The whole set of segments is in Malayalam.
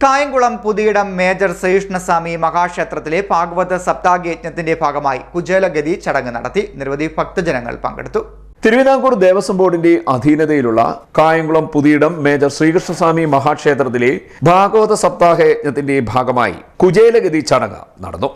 കായംകുളം പുതിയിടം മേജർ ശ്രീകൃഷ്ണസ്വാമി മഹാക്ഷേത്രത്തിലെ ഭാഗവത സപ്താഹയജ്ഞത്തിന്റെ ഭാഗമായി കുചേലഗതി ചടങ്ങ് നടത്തി നിരവധി ഭക്തജനങ്ങൾ പങ്കെടുത്തു. തിരുവിതാംകൂർ ദേവസ്വം ബോർഡിന്റെ അധീനതയിലുള്ള കായംകുളം പുതിയിടം മേജർ ശ്രീകൃഷ്ണസ്വാമി മഹാക്ഷേത്രത്തിലെ ഭാഗവത സപ്താഹ യജ്ഞത്തിന്റെ ഭാഗമായി കുചേലഗതി ചടങ്ങ് നടന്നു.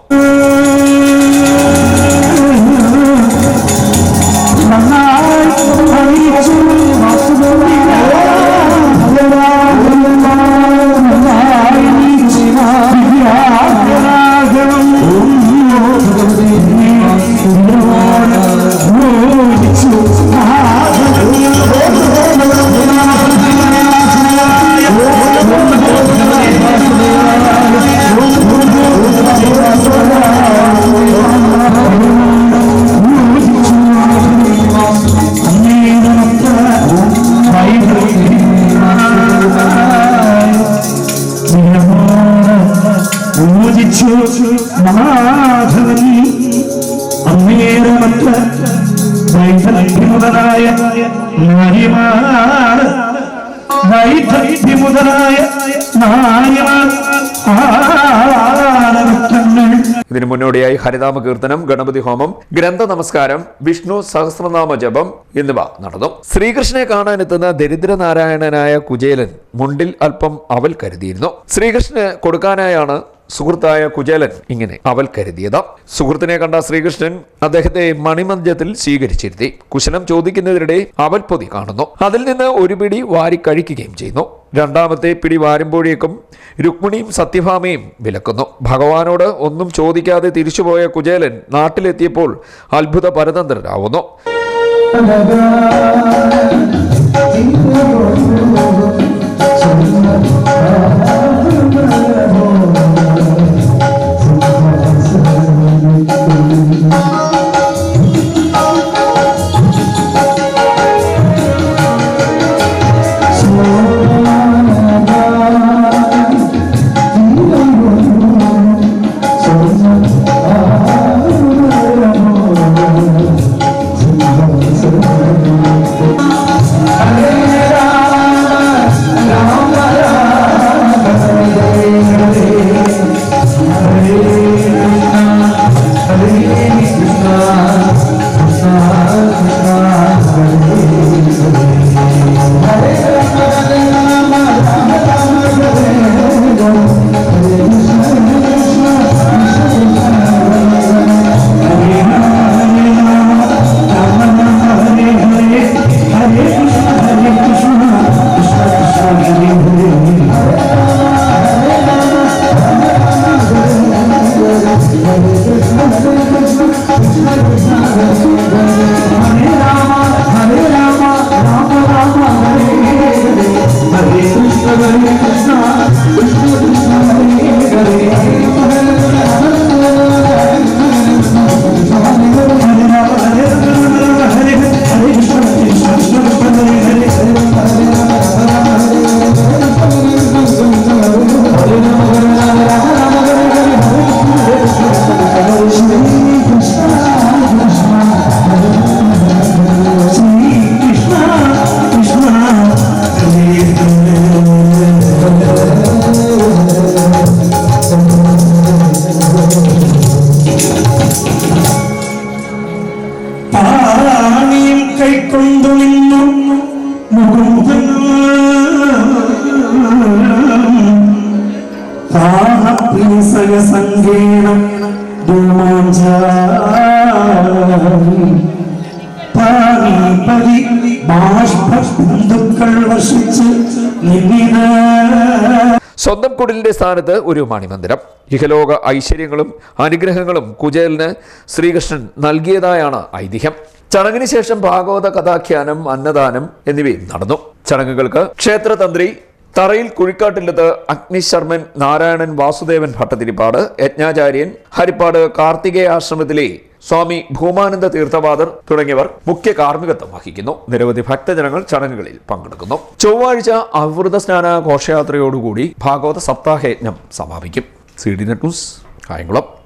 മാധവനി അങ്ങേരമത്ര വൈദഗ്ധ്യമുതലായ നാരിമാർ. വൈദഗ്ധ്യമുതലായ നാരിമാർ ഇതിനു മുന്നോടിയായി ഹരിനാമ കീർത്തനം ഗണപതി ഹോമം ഗ്രന്ഥ നമസ്കാരം വിഷ്ണു സഹസ്രനാമ ജപം എന്നിവ നടന്നു. ശ്രീകൃഷ്ണനെ കാണാനെത്തുന്ന ദരിദ്രനാരായണനായ കുചേലൻ മുണ്ടിൽ അല്പം അവൽ കരുതിയിരുന്നു. ശ്രീകൃഷ്ണന് കൊടുക്കാനായാണ് സുഹൃത്തായ കുചേലൻ ഇങ്ങനെ അവൽ കരുതിയത് സുഹൃത്തിനെ കണ്ട ശ്രീകൃഷ്ണൻ അദ്ദേഹത്തെ മണിമന്ദിരത്തിൽ സ്വീകരിച്ചിരുത്തി. കുശലം ചോദിക്കുന്നതിനിടെ അവൽ പൊതി കാണുന്നു. അതിൽ നിന്ന് ഒരു പിടി വാരി കഴിക്കുകയും ചെയ്യുന്നു. രണ്ടാമത്തെ പിടി വാരുമ്പോഴേക്കും രുക്മിണിയും സത്യഭാമയും വിലക്കുന്നു. ഭഗവാനോട് ഒന്നും ചോദിക്കാതെ തിരിച്ചുപോയ കുചേലൻ നാട്ടിലെത്തിയപ്പോൾ അത്ഭുത പരതന്ത്രരാവുന്നു. സങ്കേണം പാനീപതി നിന്നിത സ്വന്തം കുടിലിന്റെ സ്ഥാനത്ത് ഒരു മണിമന്ദിരം. ഇഹലോക ഐശ്വര്യങ്ങളും അനുഗ്രഹങ്ങളും കുചേലിന് ശ്രീകൃഷ്ണൻ നൽകിയതായാണ് ഐതിഹ്യം. ചടങ്ങിന് ശേഷം ഭാഗവത കഥാഖ്യാനം അന്നദാനം എന്നിവയും നടന്നു. ചടങ്ങുകൾക്ക് ക്ഷേത്രതന്ത്രി തറയിൽ കുഴിക്കാട്ടില്ലത്ത് അഗ്നിശർമ്മൻ നാരായണൻ വാസുദേവൻ ഭട്ടതിരിപ്പാട് യജ്ഞാചാര്യൻ ഹരിപ്പാട് കാർത്തികേയ ആശ്രമത്തിലെ സ്വാമി ഭൂമാനന്ദ തീർത്ഥവാദർ തുടങ്ങിയവർ മുഖ്യ കാർമ്മികത്വം വഹിക്കുന്നു. നിരവധി ഭക്തജനങ്ങൾ ചടങ്ങുകളിൽ പങ്കെടുക്കുന്നു. ചൊവ്വാഴ്ച അവൃത സ്നാന ഘോഷയാത്രയോടുകൂടി ഭാഗവത സപ്താഹയജ്ഞം സമാപിക്കും. C D net news Kayamkulam.